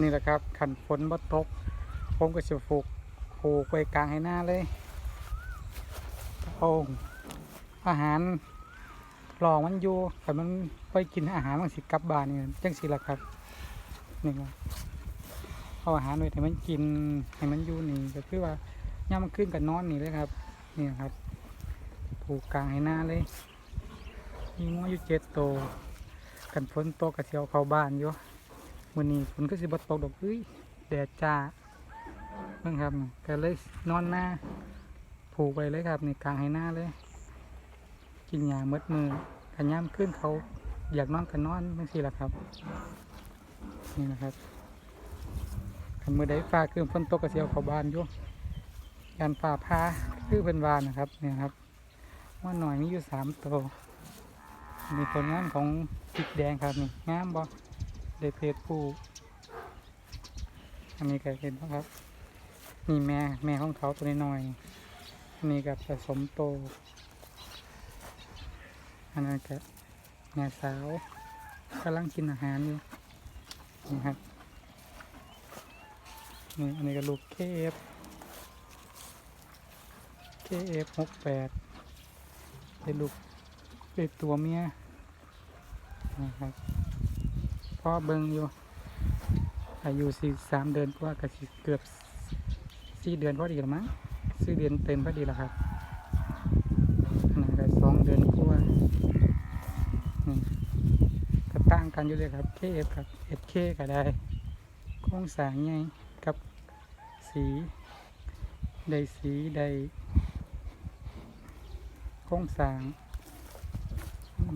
นี่แหละครับขันฝนบ่ตกผมก็จะฝูกผูกไว้กลางให้หน้าเลยเอาอาหารรองมันอยู่แต่มันไปกินอาหารมันสิกลับบ้านนี่จังสิละครับนี่ว่าเอาอาหารไว้ให้มันกินให้มันอยู่นี่ก็คือว่าย่ามันขึ้นกับนอนนี่เลยครับนี่ครับผูกกลางให้หน้าเลยมีงัวอยู่เจ็ดโตวกันฝนตกกระเทียวเข้าบ้านอยู่ วันนี้ฝนก็สิบตกดอกเอ้ยแดดจ้าเพิ่งครับก็เลยนอนหน้าผูกไปเลยครับนี่กลางให้หน้าเลย กินยาเมดมือกันย่ำขึ้นเขาอยากนอนกันนอนไม่สิละครับ นี่นะครับคันมือได้ฟ้าคือฝนตกกระเทียวเขาบ้านอยู่ยันฝ่าพาคือเป็นวานนะครับเนี่ยครับว่าหน่อยมีอยู่สามตัวมีผลงานของพริกแดงครับนี่งามบ่ ได้เพศผู้ อันนี้ก็เห็นบ่ครับนี่แม่แม่ของเขาตัวน้อยๆอันนี้กับผสมโต อันนั้นก็แม่สาวกำลังกินอาหารอยู่นี่ครับนี่อันนี้ก็ลูกเคฟเคฟหกแปดเป็นลูกเป็นตัวเมียนะครับ พ่อเบิงอยู่ อายุสี่สามเดือนกว่ากับเกือบสี่เดือนพอดีแล้วมั้งสี่เดือนเต็มพอดีแล้วครับขนาดก็สองเดือนกว่านี่ก็ต่างกันอยู่เลยครับเคเอฟครับเอฟเคก็ได้โครงสางใหญ่กับสีได้สีได้โครงสาง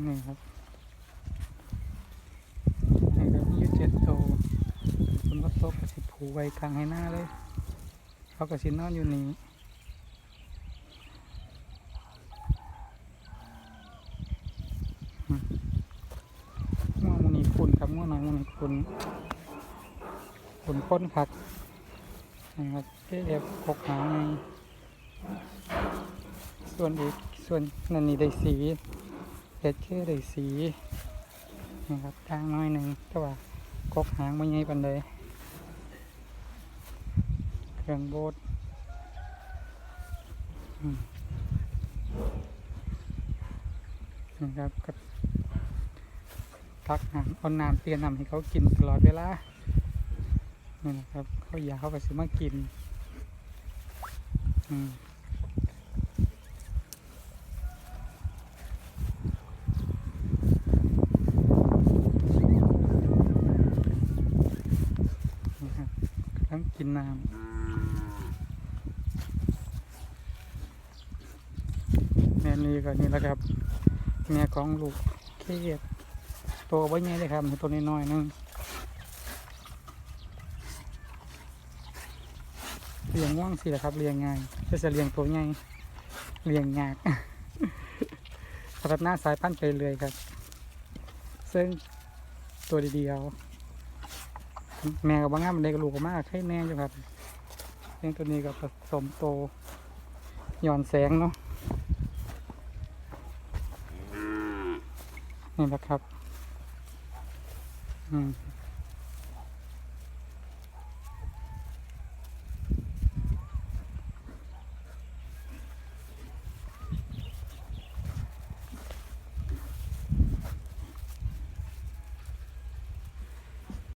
นี่ครับนี่ครับมีอยู่เจ็ดตัวผมก็ ตกกระสิผูไว้กลางให้หน้าเลย เขากระสินอนอยู่นี่ม่วงมันนี่คุณครับม่วงน้อยมันนี่คุณคุณพ้นคักนะครับเอฟหกหางไงส่วนอีกส่วนนั่นนี่ได้สีเห็ดคือได้สีนะครับทางน้อยหนึ่งแต่ว่ากกหางไม่ใหญ่ปันเลย เครื่องโบดนะครับก็ตักน้ำเอาน้ำเปลี่ยนน้ำให้เขากินตลอดเวลานี่นะครับเขาอยากเขาก็ซื้อมากินอืมนะครับกำลังกินน้ำ ม่นี่ก็นี่แหละครับ แม่ของลูกเคสตัวไว้ไงเลยครับตัวน้อยๆนึงเลี้ยงว่างสิแหละครับเลี้ยงง่ายจะจะเลี้ยงตัวใหญ่เลี้ยงยากพัฒนาสายพันธุ์ไปเรื่อยครับ ซึ่งตัวเดียวแม่กับบางงามมันได้กับลูกมากให้แน่อยู่ครับเลี้ยงตัวนี้กับผสมโตหย่อนแสงเนาะ นี่แหละครับ อืม